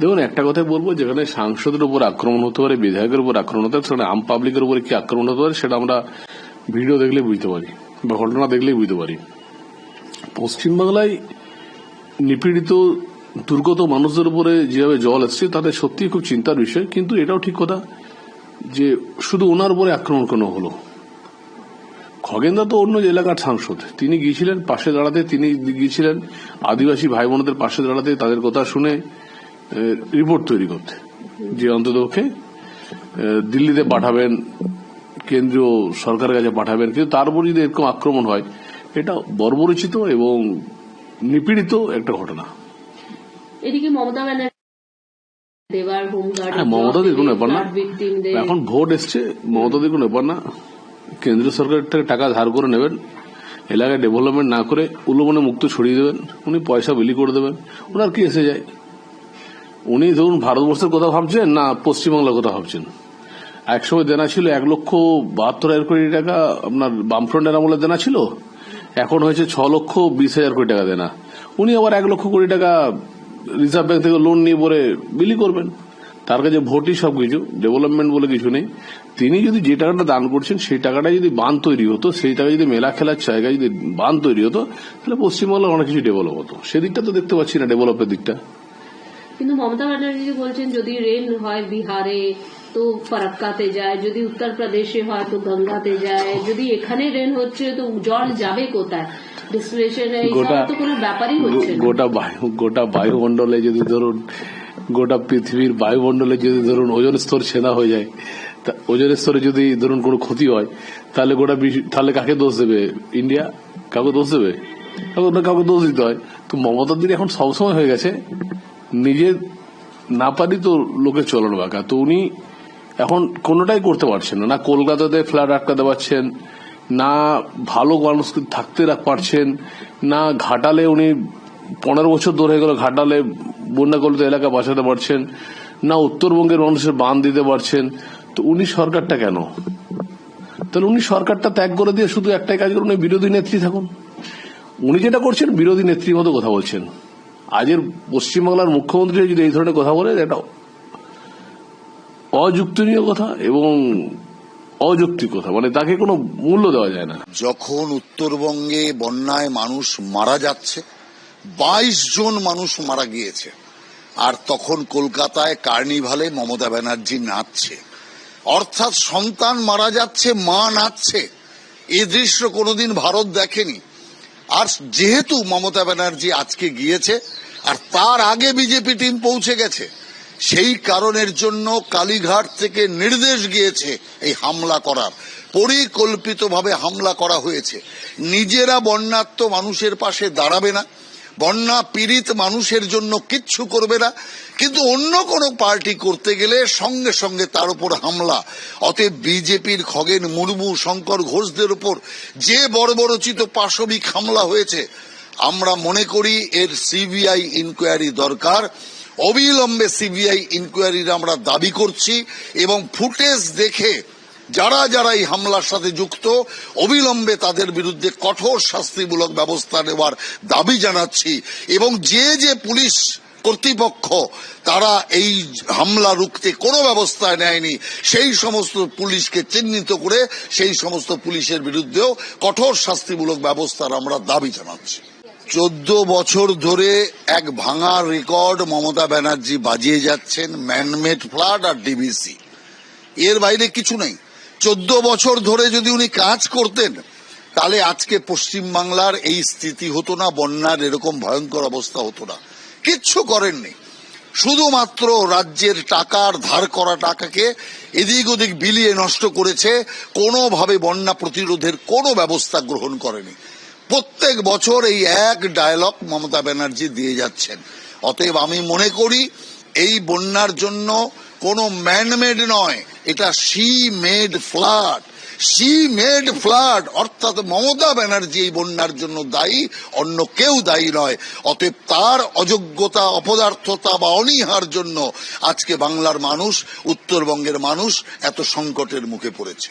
দেখুন, একটা কথাই বলব, যেখানে সাংসদের উপর আক্রমণ হতে পারে, বিধায়কের উপর আক্রমণ হতে পারে, সেখানে আম পাবলিকের উপরে কি আক্রমণ হতে পারে, সেটা আমরা ভিডিও দেখলে বুঝতে পারি বা ঘটনা দেখলেই বুঝতে পারি। পশ্চিমবাংলায় নিপীড়িত, দুর্গত মানুষদের উপরে যেভাবে জল এসছে তাদের সত্যিই খুব চিন্তার বিষয়, কিন্তু এটাও ঠিক কথা যে শুধু ওনার উপরে আক্রমণ কেন হলো? খগেনদা তো অন্য এলাকার সাংসদ, তিনি গিয়েছিলেন, পাশে দাঁড়াতে তিনি গিয়েছিলেন, আদিবাসী ভাই বোনদের পাশে দাঁড়াতে তাদের কথা শুনে রিপোর্ট তৈরি করতে। যে অন্ততপক্ষে দিল্লিতে পাঠাবেন কেন্দ্রীয় সরকারের কাছে পাঠাবেন কিন্তু তার উপর যদি এরকম আক্রমণ হয় এটা বর্বরচিত এবং নিপীড়িত একটা ঘটনা। এদিকে মমতা ব্যানার্জি দেবার হ্যাঁ মমতাদের কোনো ব্যাপার না। এখন ভোট এসছে মমতাদের কোনো ব্যাপার না। কেন্দ্রীয় সরকারের থেকে টাকা ধার করে নেবেন এলাকায় ডেভেলপমেন্ট না করে উল্লমনে মুক্ত ছড়িয়ে দেবেন উনি পয়সা বিলি করে দেবেন ওনার কি এসে যায়? উনি ধরুন ভারতবর্ষের কথা ভাবছেন না পশ্চিমবাংলার কথা ভাবছেন একসময় দেনা ছিল এক লক্ষ বাহাত্তর হাজার কোটি টাকা, আপনার বামফ্রন্টের আমলে দেনা ছিল। এখন হয়েছে ছ লক্ষ বিশ হাজার কোটি টাকা দেনা। উনি আবার এক লক্ষ কোটি টাকা রিজার্ভ ব্যাংক থেকে লোন নিয়ে পরে বিলি করবেন। তার কাছে ভোটই সবকিছু, ডেভেলপমেন্ট বলে কিছু নেই। তিনি যদি যে টাকাটা দান করছেন, সেই টাকাটা যদি বান তৈরি হতো, সেই টাকা যদি মেলা খেলার জায়গায় যদি বান তৈরি হতো, তাহলে পশ্চিমবাংলার অনেক কিছু ডেভেলপ হতো। সেদিকটা তো দেখতে পাচ্ছি না ডেভেলপের দিকটা। কিন্তু মমতা ব্যানার্জি বলছেন যদি রেন হয় বিহারে তো ফারাক্কাতে যায় যদি উত্তরপ্রদেশে হয় তো গঙ্গাতে যায় যদি এখানে রেন হচ্ছে তো জল যাবে কোথায়? গোটা তো কোনো ব্যাপারই হচ্ছে গোটা বায়ু গোটা বায়ুমণ্ডলে যদি ধরুন গোটা পৃথিবীর বায়ুমণ্ডলে যদি ধরুন ওজন স্তর ছেঁদা হয়ে যায় তা ওজনের স্তরে যদি ধরুন কোনো ক্ষতি হয় তাহলে গোটা বিশ্ব- তাহলে কাকে দোষ দেবে? ইন্ডিয়া কাউকে দোষ দেবে? কাউকে কাউকে দোষ দিতে হয়। তো মমতার দিন এখন সবসময় হয়ে গেছে। নিজে না পারি তো লোকের চলন বাঁকা। তো উনি এখন কোনোটাই করতে পারছেন না। না কলকাতাতে ফ্ল্যাট আটকাতে পারছেন, না ভালো মানুষকে থাকতে পারছেন, না ঘাটালে উনি পনেরো বছর ধরে গেল ঘাটালে বন্যাকলিত এলাকা বাঁচাতে পারছেন, না উত্তরবঙ্গের মানুষের বান দিতে পারছেন। তো উনি সরকারটা কেন? তাহলে উনি সরকারটা ত্যাগ করে দিয়ে শুধু একটাই কাজ করুন বিরোধী নেত্রী থাকুন। উনি যেটা করছেন, বিরোধী নেত্রীর মতো কথা বলছেন। আজের পশ্চিমবাংলার মুখ্যমন্ত্রী যদি এই ধরনের কথা বলে, এটা অযুক্তনীয় কথা এবং অযৌক্তিক কথা মানে তাকে কোনো মূল্য দেওয়া যায় না। যখন উত্তরবঙ্গে বন্যায় মানুষ মারা যাচ্ছে, বাইশ জন মানুষ মারা গিয়েছে, আর তখন কলকাতায় কার্নিভালে মমতা ব্যানার্জি নাচছে। অর্থাৎ সন্তান মারা যাচ্ছে, মা নাচছে। এ দৃশ্য কোনোদিন ভারত দেখেনি। আর যেহেতু মমতা ব্যানার্জি আজকে গিয়েছে আর তার আগে বিজেপি টিম পৌঁছে গেছে। সেই কারণের জন্য কালীঘাট থেকে নির্দেশ গিয়েছে এই হামলা করার। পরিকল্পিতভাবে হামলা করা হয়েছে। নিজেরা বন্যাত্ম মানুষের পাশে দাঁড়াবে না। বন্যা পীড়িত মানুষের জন্য কিচ্ছু করবে না। কিন্তু অন্য কোনো পার্টি করতে গেলে সঙ্গে সঙ্গে তার উপর হামলা। অতএব বিজেপির খগেন মুর্মু, শঙ্কর ঘোষদের উপর যে বড় বর্বরচিত পাশবিক হামলা হয়েছে আমরা মনে করি এর সিবিআই ইনকোয়ারি দরকার। অবিলম্বে সিবিআই ইনকোয়ারির আমরা দাবি করছি এবং ফুটেজ দেখে যারা যারা এই হামলার সাথে যুক্ত, অবিলম্বে তাদের বিরুদ্ধে কঠোর শাস্তিমূলক ব্যবস্থা নেওয়ার দাবি জানাচ্ছি এবং যে যে পুলিশ কর্তৃপক্ষ তারা এই হামলা রুখতে কোনো ব্যবস্থা নেয়নি, সেই সমস্ত পুলিশকে চিহ্নিত করে সেই সমস্ত পুলিশের বিরুদ্ধেও কঠোর শাস্তিমূলক ব্যবস্থার আমরা দাবি জানাচ্ছি। চোদ্দ বছর ধরে এক ভাঙা রেকর্ড মমতা ব্যানার্জি বাজিয়ে যাচ্ছেন ম্যানমেড ফ্লাড আর ডিবিসি। এর বাইরে কিছু নেই। চোদ্দ বছর ধরে যদি উনি কাজ করতেন, তাহলে আজকে পশ্চিম বাংলার এই স্থিতি হতো না, বন্যার এরকম ভয়ঙ্কর অবস্থা হতো না। কিচ্ছু করেননি। শুধুমাত্র রাজ্যের টাকার ধার করা টাকাকে এদিক ওদিক বিলিয়ে নষ্ট করেছে, কোনোভাবে বন্যা প্রতিরোধের কোনো ব্যবস্থা গ্রহণ করেনি। প্রত্যেক বছর এই এক ডায়লগ মমতা ব্যানার্জি দিয়ে যাচ্ছেন। অতএব আমি মনে করি, এই বন্যার জন্য কোনো ম্যানমেড নয়, এটা she made flood she made flood অর্থাৎ মমতা ব্যানার্জি এই বন্যার জন্য দায়ী, অন্য কেউ দায়ী নয়। অতএব তার অযোগ্যতা, অপদার্থতা বা অনীহার জন্য আজকে বাংলার মানুষ, উত্তরবঙ্গের মানুষ এত সংকটের মুখে পড়েছে।